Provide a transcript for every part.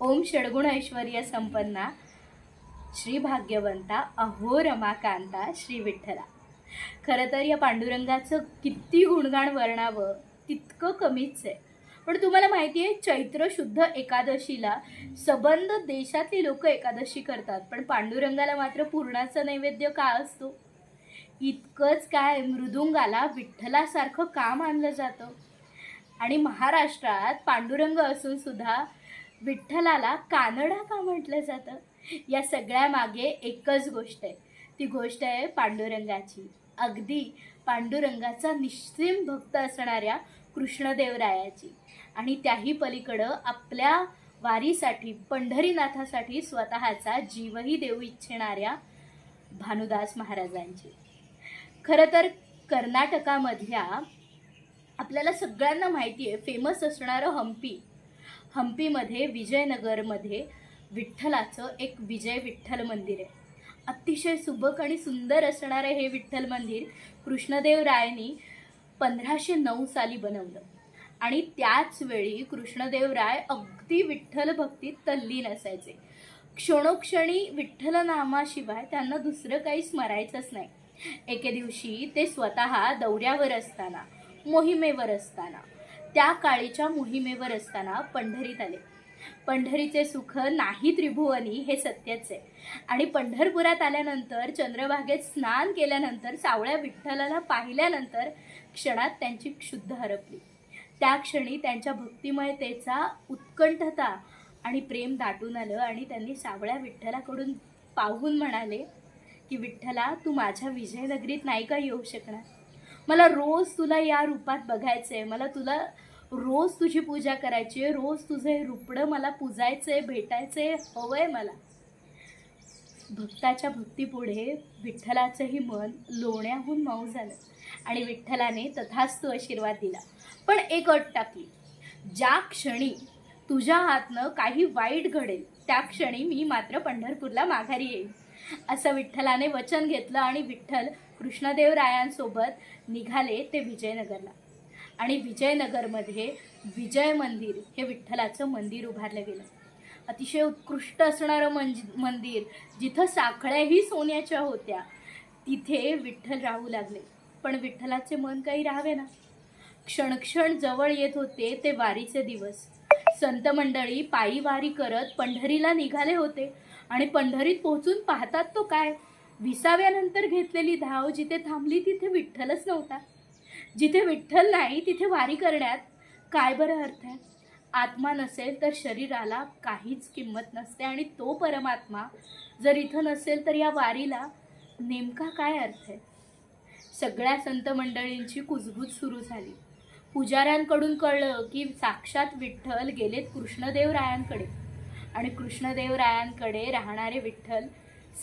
ओम षडगुण ऐश्वर्य संपन्ना श्री भाग्यवंता अहो रमाकांता श्री विठ्ठला. खरं तर या पांडुरंगाचं किती गुणगाण वर्णावं तितकं कमीच आहे. पण तुम्हाला माहिती आहे चैत्र शुद्ध एकादशीला सबंध देशातली लोक एकादशी करतात पण पांडुरंगाला मात्र पूर्णाचं नैवेद्य का असतो? इतकंच काय मृदुंगाला विठ्ठलासारखं का मानलं जातं. आणि महाराष्ट्रात पांडुरंग असून सुद्धा विठ्ठलाला कानडा का म्हटलं जातं? या सगळ्या मागे एकच गोष्ट आहे. ती गोष्ट आहे पांडुरंगाची. अगदी पांडुरंगाचा निश्चिम भक्त असणाऱ्या कृष्णदेवरायाची. आणि त्याही पलीकडं आपल्या वारीसाठी पंढरीनाथासाठी स्वतःचा जीवही देऊ इच्छिणाऱ्या भानुदास महाराजांची. खरं तर कर्नाटकामधल्या आपल्याला सगळ्यांना माहिती आहे फेमस असणारं हम्पी हम्पीमध्ये विजयनगरमध्ये विठ्ठलाचं एक विजय विठ्ठल मंदिर आहे. अतिशय सुबक आणि सुंदर असणारं हे विठ्ठल मंदिर कृष्णदेवरायांनी पंधराशे नऊ साली बनवलं. आणि त्याचवेळी कृष्णदेवराय कृष्णदेव राय अगदी विठ्ठल भक्तीत तल्लीन असायचे. क्षणोक्षणी विठ्ठल नामाशिवाय त्यांना दुसरं काही स्मरायचंच नाही. एके दिवशी ते स्वतः दौऱ्यावर असताना मोहिमेवर असताना त्या काळीच्या मोहिमेवर असताना पंढरीत आले. पंढरीचे सुख नाही त्रिभुवनी हे सत्यच आहे. आणि पंढरपुरात आल्यानंतर चंद्रभागेत स्नान केल्यानंतर सावळ्या विठ्ठलाला पाहिल्यानंतर क्षणात त्यांची शुद्ध हरपली. त्या क्षणी त्यांच्या भक्तिमयतेचा उत्कंठता आणि प्रेम दाटून आलं आणि त्यांनी सावळ्या विठ्ठलाकडून पाहून म्हणाले की विठ्ठला तू माझ्या विजयनगरीत नाही का येऊ शकणार? मला रोज तुला या रूपात बघायचं आहे मला तुला रोज तुझी पूजा करायची आहे रोज तुझं हे रुपडं मला पूजायचं आहे भेटायचं आहे हवं आहे मला. भक्ताच्या भक्तीपुढे विठ्ठलाचंही मन लोण्याहून मऊ झालं आणि विठ्ठलाने तथास्तू आशीर्वाद दिला. पण एक अट टाकली ज्या क्षणी तुझ्या हातनं काही वाईट घडेल त्या क्षणी मी मात्र पंढरपूरला माघारी येईल असं विठ्ठलाने वचन घेतलं आणि विठ्ठल कृष्णदेवरायांसोबत निघाले ते विजयनगरला. आणि विजयनगरमध्ये विजय मंदिर हे विठ्ठलाचं मंदिर उभारलं गेलं. अतिशय उत्कृष्ट असणारं मंज मंदिर जिथं साखळ्याही सोन्याच्या होत्या तिथे विठ्ठल राहू लागले. पण विठ्ठलाचे मन काही राहावे ना. क्षणक्षण जवळ येत होते ते वारीचे दिवस. संत मंडळी पायी वारी करत पंढरीला निघाले होते. आणि पंढरीत पोहोचून पाहतात तो काय? विसाव्यानंतर घेतलेली धाव जिथे थांबली तिथे विठ्ठलच नव्हता. जिथे विठ्ठल नाही तिथे वारी करण्यात काय बरं अर्थ आहे? आत्मा नसेल तर शरीराला काहीच किंमत नसते आणि तो परमात्मा जर इथं नसेल तर या वारीला नेमका काय अर्थ आहे? सगळ्या संत मंडळींची कुजबूज सुरू झाली. पुजाऱ्यांकडून कळलं की साक्षात विठ्ठल गेलेत कृष्णदेवरायांकडे आणि कृष्णदेवरायांकडे राहणारे विठ्ठल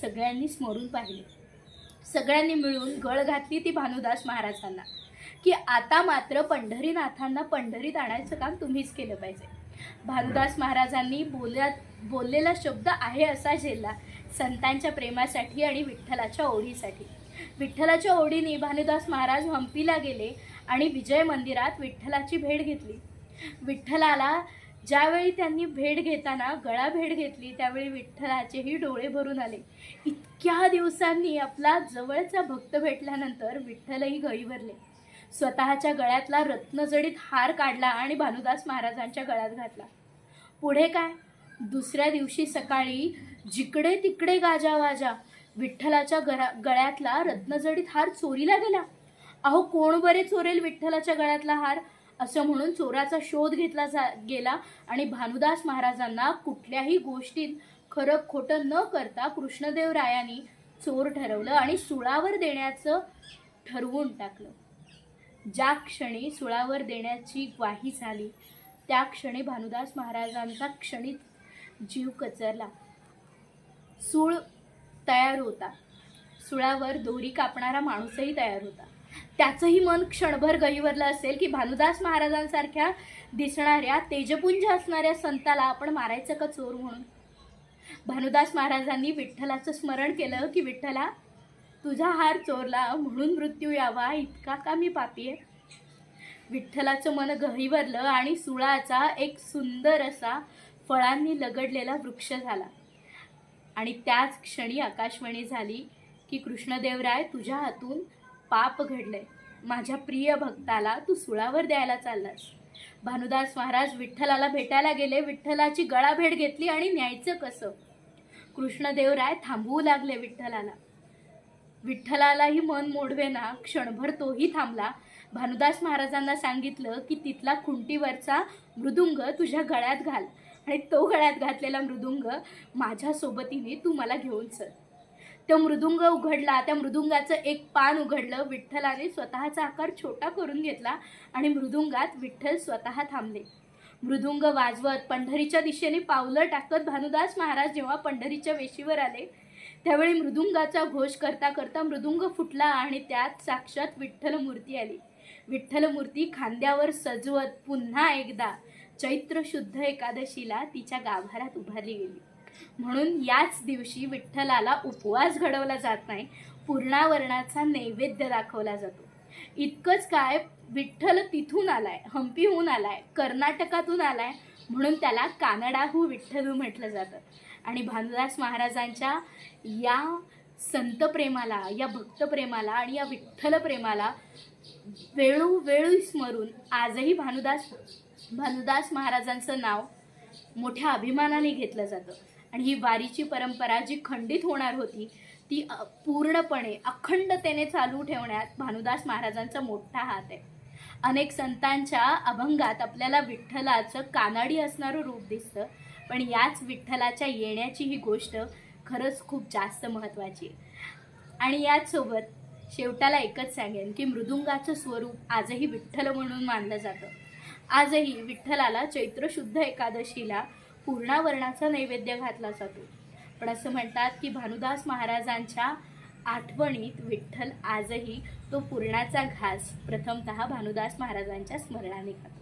सगळ्यांनी स्मरून पाहिले. सगळ्यांनी मिळून गळ घातली ती भानुदास महाराजांना की आता मात्र पंढरीनाथांना पंढरीत आणायचं काम तुम्हीच केलं पाहिजे. भानुदास महाराजांनी बोलत बोललेला शब्द आहे असा झेलला संतांच्या प्रेमासाठी आणि विठ्ठलाच्या ओढीसाठी. विठ्ठलाच्या ओढीने भानुदास महाराज हम्पीला गेले आणि विजय मंदिरात विठ्ठलाची भेट घेतली. विठ्ठलाला ज्यावेळी त्यांनी भेट घेताना गळा भेट घेतली त्यावेळी विठ्ठलाचेही डोळे भरून आले. इतक्या दिवसांनी आपला जवळचा भक्त भेटल्यानंतर विठ्ठलही गळी भरले. स्वतःच्या गळ्यातला रत्नजडीत हार काढला आणि भानुदास महाराजांच्या गळ्यात घातला. पुढे काय? दुसऱ्या दिवशी सकाळी जिकडे तिकडे गाजा वाजा विठ्ठलाच्या गळा गळ्यातला रत्नजडीत हार चोरीला गेला. अहो कोण बरे चोरेल विठ्ठलाच्या गळ्यातला हार? असं म्हणून चोराचा शोध घेतला जा गेला आणि भानुदास महाराजांना कुठल्याही गोष्टीत खरं खोटं न करता कृष्णदेव रायांनी चोर ठरवलं आणि सुळावर देण्याचं ठरवून टाकलं. ज्या क्षणी सुळावर देण्याची ग्वाही झाली त्या क्षणी भानुदास महाराजांचा क्षणीत जीव कचरला. सूळ तयार होता. सुळावर दोरी कापणारा माणूसही तयार होता. त्याचंही मन क्षणभर गहिवरलं असेल की भानुदास महाराजांसारख्या दिसणाऱ्या तेजपुंज असणाऱ्या संताला आपण मारायचं का चोर म्हणून? भानुदास महाराजांनी विठ्ठलाचं स्मरण केलं की विठ्ठला तुझा हार चोरला म्हणून मृत्यू यावा इतका का मी पापी आहे? विठ्ठलाचं मन गहिवरलं आणि सुळाचा एक सुंदर असा फळांनी लगडलेला वृक्ष झाला. आणि त्याच क्षणी आकाशवाणी झाली की कृष्णदेवराय तुझ्या हातून पाप घडलंय. माझ्या प्रिय भक्ताला तू सुळावर द्यायला चाललास. भानुदास महाराज विठ्ठलाला भेटायला गेले विठ्ठलाची गळाभेट घेतली आणि न्यायचं कसं? कृष्णदेवराय थांबवू लागले विठ्ठलाला. विठ्ठलालाही मन मोडवेना क्षणभर तोही थांबला. भानुदास महाराजांना सांगितलं की तिथला खुंटीवरचा मृदुंग तुझ्या गळ्यात घाल. आणि तो गळ्यात घातलेला मृदुंग माझ्या सोबतीने तू मला घेऊन चल. तो मृदुंग उघडला. त्या मृदुंगाचं एक पान उघडलं. विठ्ठलाने स्वतःचा आकार छोटा करून घेतला आणि मृदुंगात विठ्ठल स्वतः थांबले. मृदुंग वाजवत पंढरीच्या दिशेने पावलं टाकत भानुदास महाराज जेव्हा पंढरीच्या वेशीवर आले त्यावेळी मृदुंगाचा घोष करता करता मृदुंग फुटला आणि त्यात साक्षात विठ्ठल मूर्ती आली. विठ्ठल मूर्ती खांद्यावर सजवत पुन्हा एकदा चैत्र शुद्ध एकादशीला तिच्या गाभाऱ्यात उभारली गेली. म्हणून याच दिवशी विठ्ठलाला उपवास घडवला जात नाही पूर्णावरणाचा नैवेद्य दाखवला जातो. इतकंच काय विठ्ठल तिथून आलाय हम्पीहून आलाय कर्नाटकातून आलाय म्हणून त्याला कानडाहू विठ्ठलू म्हटलं जातं. आणि भानुदास महाराजांच्या या संत प्रेमाला या भक्त प्रेमाला आणि या विठ्ठल प्रेमाला वेळोवेळी स्मरून आजही भानुदास भानुदास महाराजांचं नाव मोठ्या अभिमानाने घेतलं जातं. आणि ही वारीची परंपरा जी खंडित होणार होती ती पूर्णपणे अखंडतेने चालू ठेवण्यात भानुदास महाराजांचा मोठा हात आहे. अनेक संतांच्या अभंगात आपल्याला विठ्ठलाचं कानाडी असणारं रूप दिसतं पण याच विठ्ठलाच्या येण्याची ही गोष्ट खरंच खूप जास्त महत्त्वाची आहे. आणि याचसोबत शेवटाला एकच सांगेन की मृदुंगाचं स्वरूप आजही विठ्ठल म्हणून मानलं जातं. आजही विठ्ठलाला चैत्र शुद्ध एकादशीला पूर्णावरणाचा नैवेद्य घातला जातो. पण असं म्हणतात की भानुदास महाराजांच्या आठवणीत विठ्ठल आजही तो पूर्णाचा घास प्रथमतः भानुदास महाराजांच्या स्मरणाने खातो.